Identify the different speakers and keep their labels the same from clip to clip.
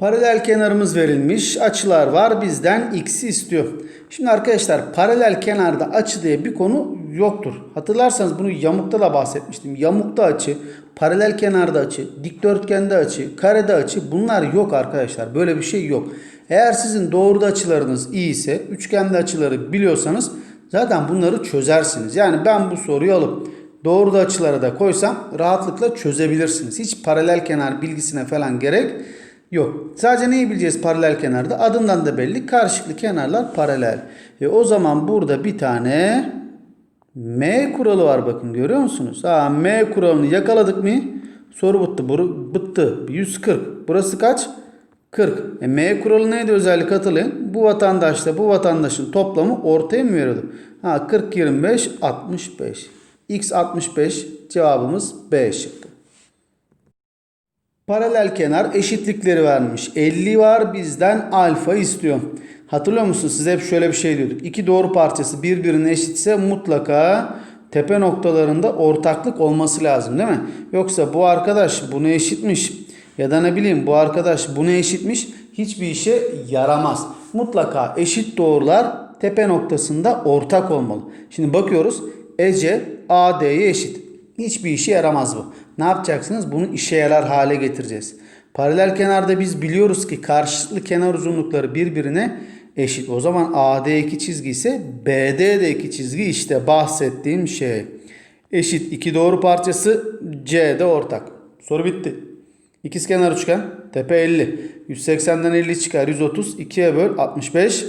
Speaker 1: Paralel kenarımız verilmiş. Açılar var. Bizden x'i istiyor. Şimdi arkadaşlar paralel kenarda açı diye bir konu yoktur. Hatırlarsanız bunu yamukta da bahsetmiştim. Yamukta açı, paralel kenarda açı, dikdörtgende açı, karede açı bunlar yok arkadaşlar. Böyle bir şey yok. Eğer sizin doğruda açılarınız iyi ise, üçgende açıları biliyorsanız zaten bunları çözersiniz. Yani ben bu soruyu alıp doğruda açılara da koysam rahatlıkla çözebilirsiniz. Hiç paralel kenar bilgisine falan gerek yok. Sadece neyi bileceğiz paralel kenarda? Adından da belli. Karşılıklı kenarlar paralel. E o zaman burada bir tane M kuralı var bakın görüyor musunuz? Ha, M kuralını yakaladık mı? Soru bitti. Buru, bitti. 140. Burası kaç? 40. E, M kuralı neydi özellik hatırlayın. Bu vatandaşla bu vatandaşın toplamı ortaya mı veriyordu? Ha 40 25 65. X 65 cevabımız B şıkkı. Paralel kenar eşitlikleri vermiş. 50 var bizden alfa istiyor. Hatırlıyor musunuz? Size hep şöyle bir şey diyorduk. İki doğru parçası birbirine eşitse mutlaka tepe noktalarında ortaklık olması lazım değil mi? Yoksa bu arkadaş bunu eşitmiş ya da ne bileyim bu arkadaş bunu eşitmiş hiçbir işe yaramaz. Mutlaka eşit doğrular tepe noktasında ortak olmalı. Şimdi bakıyoruz Ece AD'ye eşit. Hiçbir işe yaramaz bu. Ne yapacaksınız? Bunu işe yarar hale getireceğiz. Paralel kenarda biz biliyoruz ki karşılıklı kenar uzunlukları birbirine eşit. O zaman AD2 çizgi ise BD2 çizgi işte bahsettiğim şey. Eşit iki doğru parçası C'de ortak. Soru bitti. İkizkenar üçgen tepe 50. 180'den 50 çıkar 130. 2'ye böl 65.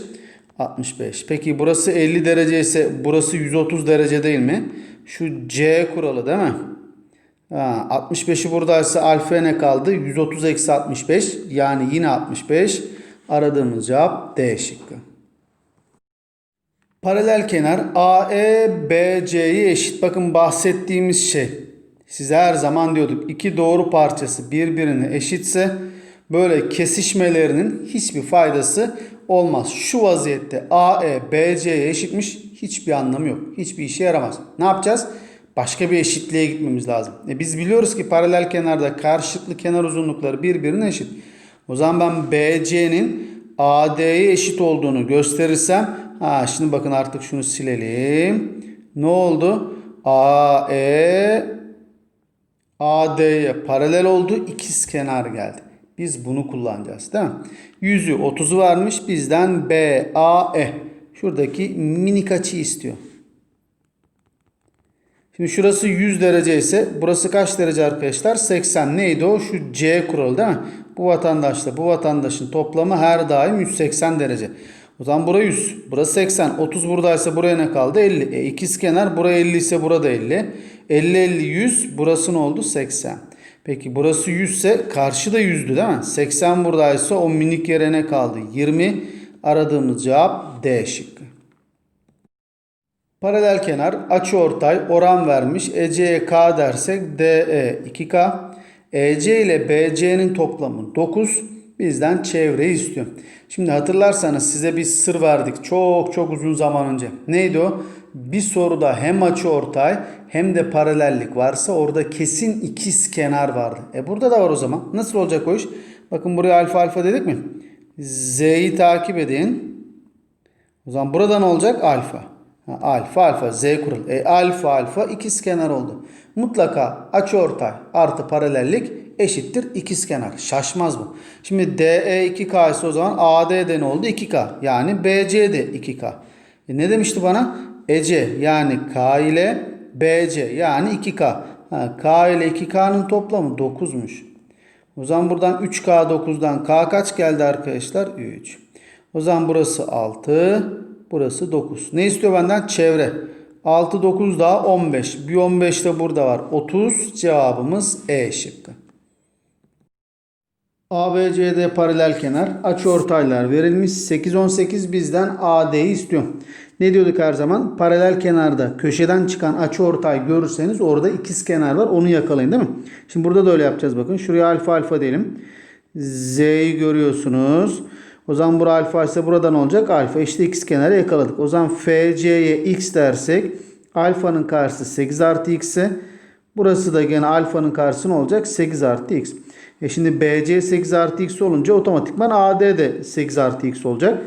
Speaker 1: 65. Peki burası 50 derece ise burası 130 derece değil mi? Şu C kuralı değil mi? Ha, 65'i buradaysa alfa ne kaldı? 130 eksi 65 yani yine 65. Aradığımız cevap D şıkkı. Paralel kenar AE BC'ye eşit. Bakın bahsettiğimiz şey. Size her zaman diyorduk iki doğru parçası birbirine eşitse böyle kesişmelerinin hiçbir faydası olmaz. Şu vaziyette AE BC'ye eşitmiş hiçbir anlamı yok. Hiçbir işe yaramaz. Ne yapacağız? Başka bir eşitliğe gitmemiz lazım. E biz biliyoruz ki paralel kenarda karşılıklı kenar uzunlukları birbirine eşit. O zaman ben BC'nin AD'ye eşit olduğunu gösterirsem ha şimdi bakın artık şunu silelim. Ne oldu? AE AD'ye paralel oldu. ikiz kenar geldi. Biz bunu kullanacağız değil mi? Yüzü 30'u vermiş. Bizden BAE. Şuradaki minik açı istiyor. Şimdi şurası 100 derece ise burası kaç derece arkadaşlar? 80. Neydi o? Şu C kuralı değil mi? Bu vatandaşla bu vatandaşın toplamı her daim 180 derece. O zaman burası 100. Burası 80. 30 buradaysa buraya ne kaldı? 50. E ikiz kenar buraya 50 ise burada 50. 50 50 100. Burası ne oldu? 80. Peki burası 100 ise karşı da 100'dü değil mi? 80 buradaysa o minik yere ne kaldı? 20. Aradığımız cevap D şıkkı. Paralel kenar açı ortay oran vermiş. EC'ye K dersek DE 2K. EC ile BC'nin toplamı 9. Bizden çevreyi istiyor. Şimdi hatırlarsanız size bir sır verdik çok çok uzun zaman önce. Neydi o? Bir soruda hem açı ortay hem de paralellik varsa orada kesin ikiz kenar vardı. E burada da var o zaman. Nasıl olacak o iş? Bakın buraya alfa alfa dedik mi? Z'yi takip edin. O zaman burada ne olacak? Alfa. Ha, alfa alfa z kural. E, alfa alfa ikiz kenar oldu. Mutlaka açıortay artı paralellik eşittir ikiz kenar. Şaşmaz bu. Şimdi DE 2K ise o zaman AD de ne oldu? 2K. Yani BC de 2K. E ne demişti bana? EC yani K ile BC yani 2K. Ha, K ile 2K'nın toplamı 9'muş. O zaman buradan 3K 9'dan K kaç geldi arkadaşlar? 3. O zaman burası 6. Burası 9. Ne istiyor benden? Çevre. 6 9 daha 15. Bir 15 de burada var. 30 cevabımız E şıkkı. ABCD paralel kenar açıortaylar verilmiş. 8 18 bizden AD'yi istiyor. Ne diyorduk her zaman? Paralel kenarda köşeden çıkan açıortay görürseniz orada ikiz kenar var. Onu yakalayın değil mi? Şimdi burada da öyle yapacağız bakın. Şuraya alfa alfa diyelim. Z'yi görüyorsunuz. O zaman bura alfa ise buradan olacak alfa. İşte x kenarı yakaladık. O zaman FC'ye x dersek alfanın karşısı 8 artı x ise burası da gene alfanın karşısı ne olacak? 8 artı x. E şimdi BC 8 artı x olunca otomatikman AD de 8 artı x olacak.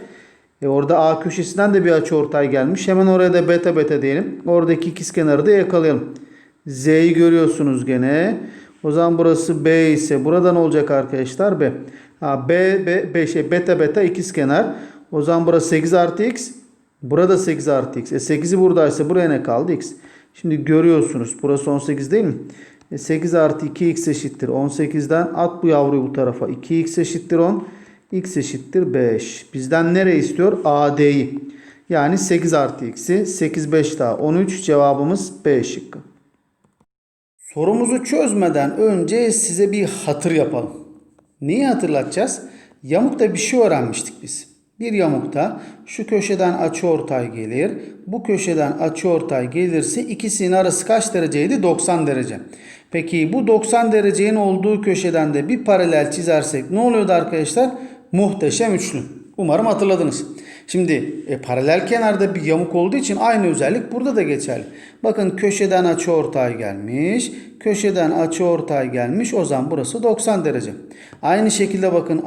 Speaker 1: E orada A köşesinden de bir açıortay gelmiş. Hemen oraya da beta beta diyelim. Oradaki ikizkenarı da yakalayalım. Z'yi görüyorsunuz gene. O zaman burası B ise burada ne olacak arkadaşlar? B. Ha, B, B, B şey beta beta ikizkenar. O zaman burası 8 artı x. Burada 8 artı x. E 8'i buradaysa buraya ne kaldı? x. Şimdi görüyorsunuz. Burası 18 değil mi? E 8 artı 2x eşittir 18'den. At bu yavruyu bu tarafa. 2x eşittir 10. x eşittir 5. Bizden nereye istiyor? AD'yi. Yani 8 artı x'i. 8 5 daha 13. Cevabımız B şıkkı. Sorumuzu çözmeden önce size bir hatır yapalım. Neyi hatırlatacağız? Yamukta bir şey öğrenmiştik biz. Bir yamukta şu köşeden açıortay gelir. Bu köşeden açıortay gelirse ikisinin arası kaç dereceydi? 90 derece. Peki bu 90 derecenin olduğu köşeden de bir paralel çizersek ne oluyordu arkadaşlar? Muhteşem üçlü. Umarım hatırladınız. Şimdi e, paralel kenarda bir yamuk olduğu için aynı özellik burada da geçerli. Bakın köşeden açıortay gelmiş. Köşeden açıortay gelmiş. O zaman burası 90 derece. Aynı şekilde bakın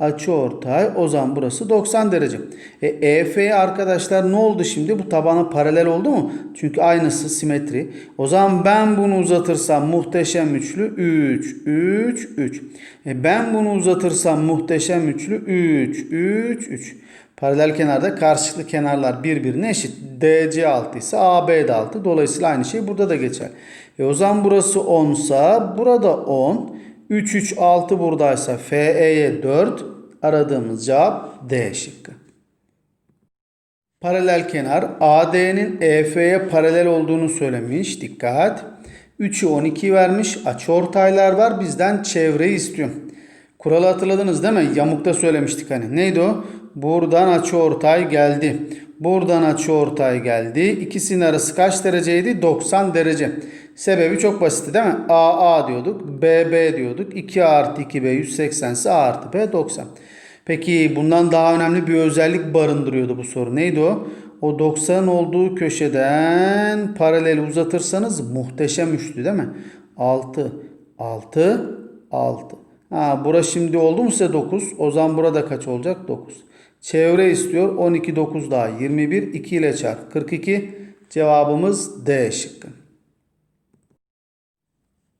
Speaker 1: açıortay, açıortay. O zaman burası 90 derece. E, EF arkadaşlar ne oldu şimdi? Bu tabana paralel oldu mu? Çünkü aynısı simetri. O zaman ben bunu uzatırsam muhteşem üçlü 3, 3, 3. E, ben bunu uzatırsam muhteşem üçlü 3, 3, 3. Paralel kenarda karşılıklı kenarlar birbirine eşit. DC 6 ise AB de 6. Dolayısıyla aynı şey burada da geçer. E o zaman burası 10 sa burada 10. 3, 3, 6 buradaysa FE'ye 4. Aradığımız cevap D şıkkı. Paralel kenar AD'nin EF'ye paralel olduğunu söylemiş. Dikkat. 3'ü 12 vermiş. Açıortaylar var. Bizden çevreyi istiyor. Kuralı hatırladınız değil mi? Yamukta söylemiştik hani. Neydi o? Buradan açıortay geldi. Buradan açıortay geldi. İkisinin arası kaç dereceydi? 90 derece. Sebebi çok basit değil mi? A A diyorduk. B B diyorduk. 2 artı 2B 180 ise A artı B 90. Peki bundan daha önemli bir özellik barındırıyordu bu soru. Neydi o? O 90 olduğu köşeden paralel uzatırsanız muhteşem üçlü değil mi? 6, 6, 6. Ha, bura şimdi oldu mu size 9? O zaman burada kaç olacak? 9. Çevre istiyor. 12, 9 daha 21. 2 ile çarp. 42. Cevabımız D şıkkı.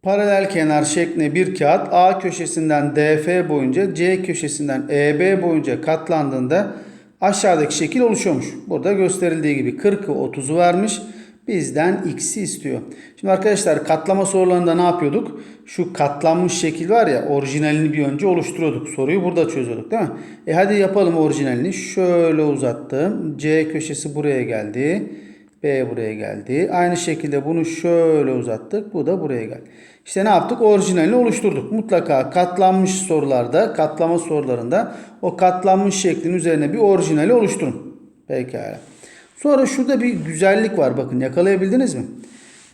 Speaker 1: Paralel kenar şeklinde bir kağıt A köşesinden DF boyunca C köşesinden EB boyunca katlandığında aşağıdaki şekil oluşuyormuş. Burada gösterildiği gibi 40'ı 30'u vermiş. Bizden x'i istiyor. Şimdi arkadaşlar katlama sorularında ne yapıyorduk? Şu katlanmış şekil var ya orijinalini bir önce oluşturuyorduk. Soruyu burada çözüyorduk değil mi? E hadi yapalım orijinalini. Şöyle uzattım. C köşesi buraya geldi. B buraya geldi. Aynı şekilde bunu şöyle uzattık. Bu da buraya geldi. İşte ne yaptık? Orijinalini oluşturduk. Mutlaka katlanmış sorularda, katlama sorularında o katlanmış şeklin üzerine bir orijinali oluşturun. Pekala. Sonra şurada bir güzellik var. Bakın yakalayabildiniz mi?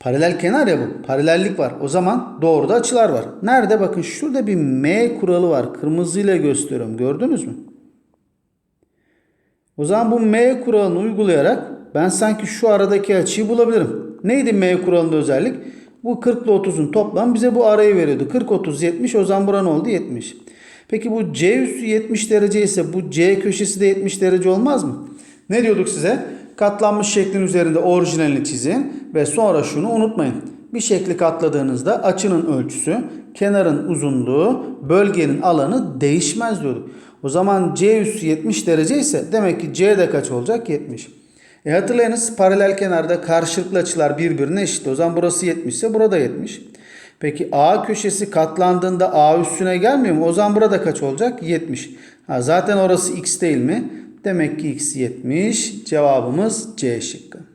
Speaker 1: Paralel kenar ya bu. Paralellik var. O zaman doğruda açılar var. Nerede? Bakın şurada bir M kuralı var. Kırmızıyla gösteriyorum. Gördünüz mü? O zaman bu M kuralını uygulayarak ben sanki şu aradaki açıyı bulabilirim. Neydi M kuralında özellik? Bu 40 ile 30'un toplam bize bu arayı veriyordu. 40, 30, 70 o zaman buranın oldu 70. Peki bu C üssü 70 derece ise bu C köşesi de 70 derece olmaz mı? Ne diyorduk size? Katlanmış şeklin üzerinde orijinalini çizin ve sonra şunu unutmayın. Bir şekli katladığınızda açının ölçüsü, kenarın uzunluğu, bölgenin alanı değişmez diyorduk. O zaman C üssü 70 derece ise demek ki C de kaç olacak? 70. E hatırlayınız paralel kenarda karşılıklı açılar birbirine eşit. O zaman burası 70 ise burada 70. Peki A köşesi katlandığında A üstüne gelmiyor mu? O zaman burada kaç olacak? 70. Ha, zaten orası x değil mi? Demek ki x 70. Cevabımız C şıkkı.